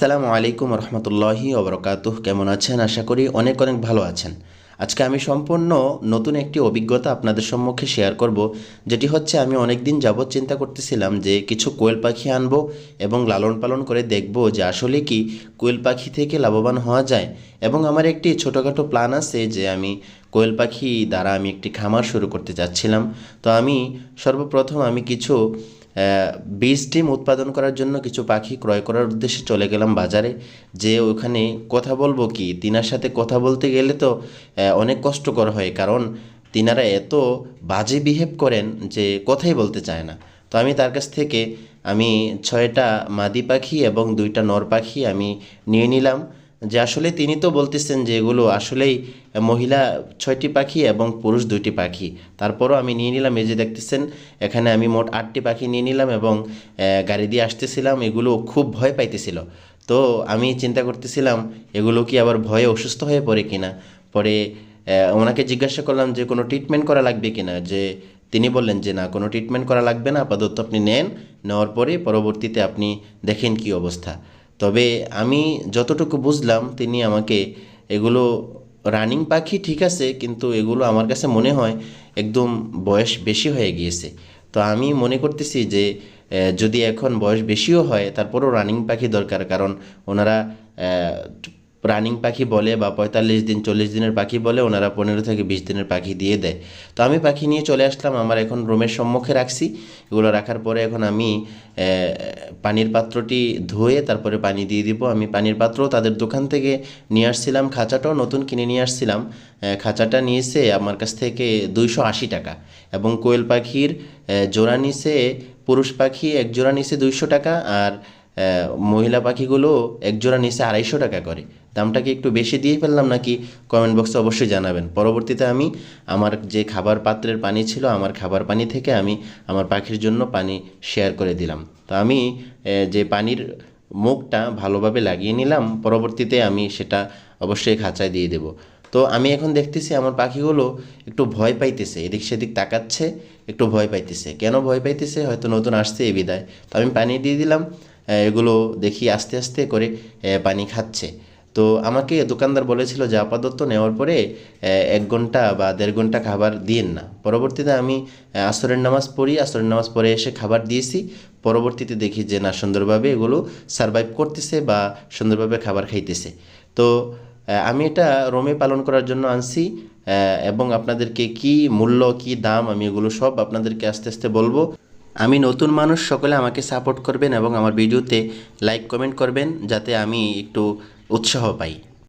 আসসালামু আলাইকুম রহমতুল্লাহি ওবরকাতুহ। কেমন আছেন? আশা করি অনেক অনেক ভালো আছেন। আজকে আমি সম্পূর্ণ নতুন একটি অভিজ্ঞতা আপনাদের সম্মুখে শেয়ার করব, যেটি হচ্ছে আমি অনেক দিন যাবৎ চিন্তা করতেছিলাম যে কিছু কোয়েল পাখি আনব এবং লালন পালন করে দেখব যে আসলে কি কোয়েল পাখি থেকে লাভবান হওয়া যায়। এবং আমার একটি ছোটোখাটো প্ল্যান আছে যে আমি কোয়েল পাখি দ্বারা আমি একটি খামার শুরু করতে যাচ্ছিলাম। তো আমি সর্বপ্রথম আমি কিছু বীজ ডিম উৎপাদন করার জন্য কিছু পাখি ক্রয় করার উদ্দেশ্যে চলে গেলাম বাজারে, যে ওখানে কথা বলব কি, তিনার সাথে কথা বলতে গেলে তো অনেক কষ্টকর হয়। কারণ তিনারা এত বাজে বিহেভ করেন যে কথাই বলতে চায় না। তো আমি তার কাছ থেকে আমি ছয়টা মাদি পাখি এবং দুইটা নর পাখি আমি নিয়ে নিলাম। যে আসলে তিনি তো বলতেছেন যে এগুলো আসলেই মহিলা ছয়টি পাখি এবং পুরুষ দুইটি পাখি। তারপরও আমি নিয়ে নিলাম, এই যে দেখতেছেন, এখানে আমি মোট আটটি পাখি নিয়ে নিলাম এবং গাড়ি দিয়ে আসতেছিলাম, এগুলো খুব ভয় পাইতেছিল। তো আমি চিন্তা করতেছিলাম, এগুলো কি আবার ভয়ে অসুস্থ হয়ে পড়ে কিনা? পরে ওনাকে জিজ্ঞাসা করলাম যে কোনো ট্রিটমেন্ট করা লাগবে কিনা? যে তিনি বললেন যে না, কোনো ট্রিটমেন্ট করা লাগবে না, আপাতত আপনি নেন, নেওয়ার পরে পরবর্তীতে আপনি দেখেন কি অবস্থা। তবে আমি যতটুকু বুঝলাম, তিনি আমাকে, এগুলো রানিং পাখি, ঠিক আছে, কিন্তু এগুলো আমার কাছে মনে হয় একদম বয়স বেশি হয়ে গিয়েছে। তো আমি মনে করতেছি যে যদি এখন বয়স বেশিও হয়, তারপরও রানিং পাখি দরকার। কারণ ওনারা রানিং পাখি বলে বা পঁয়তাল্লিশ দিন, চল্লিশ দিনের পাখি বলে ওনারা পনেরো থেকে বিশ দিনের পাখি দিয়ে দেয়। তো আমি পাখি নিয়ে চলে আসলাম, আমার এখন রুমের সম্মুখে রাখছি। এগুলো রাখার পরে এখন আমি পানির পাত্রটি ধুয়ে তারপরে পানি দিয়ে দিব। আমি পানির পাত্র তাদের দোকান থেকে নিয়ে আসছিলাম, খাঁচাটাও নতুন কিনে নিয়ে আসছিলাম। খাঁচাটা নিয়েছে আমার কাছ থেকে দুইশো আশি টাকা এবং কোয়েল পাখির জোড়া নিছে, পুরুষ পাখি এক জোড়া নিছে দুইশো টাকা আর মহিলা পাখিগুলো একজোড়া নিচে আড়াইশো টাকা করে। দামটা কি একটু বেশি দিয়ে ফেললাম নাকি কমেন্ট বক্সে অবশ্যই জানাবেন। পরবর্তীতে আমি আমার যে খাবার পাত্রের পানি ছিল, আমার খাবার পানি থেকে আমি আমার পাখির জন্য পানি শেয়ার করে দিলাম। তো আমি যে পানির মুখটা ভালোভাবে লাগিয়ে নিলাম, পরবর্তীতে আমি সেটা অবশ্যই খাঁচায় দিয়ে দেব। তো আমি এখন দেখতেছি আমার পাখিগুলো একটু ভয় পাইতেছে, এদিক সেদিক তাকাচ্ছে, একটু ভয় পাইতেছে। কেন ভয় পাইতেছে? হয়তো নতুন আসছে এই বিদায়। তো আমি পানি দিয়ে দিলাম এগুলো দেখি আস্তে আস্তে করে পানি খাচ্ছে। তো আমাকে দোকানদার বলেছিল যে আপাতত নেওয়ার পরে এক ঘণ্টা বা দেড় ঘণ্টা খাবার দিয়েন না। পরবর্তীতে আমি আসরের নামাজ পড়ি, আসরের নামাজ পড়ে এসে খাবার দিয়েছি। পরবর্তীতে দেখি যে না, সুন্দরভাবে এগুলো সারভাইভ করতেছে বা সুন্দরভাবে খাবার খাইতেছে। তো আমি এটা রোমে পালন করার জন্য আনছি এবং আপনাদেরকে কি মূল্য, কি দাম আমি এগুলো সব আপনাদেরকে আস্তে আস্তে বলব। আমি নতুন মানুষ, সকলে আমাকে সাপোর্ট করবেন এবং আমার ভিডিওতে লাইক কমেন্ট করবেন, যাতে আমি একটু উৎসাহ পাই।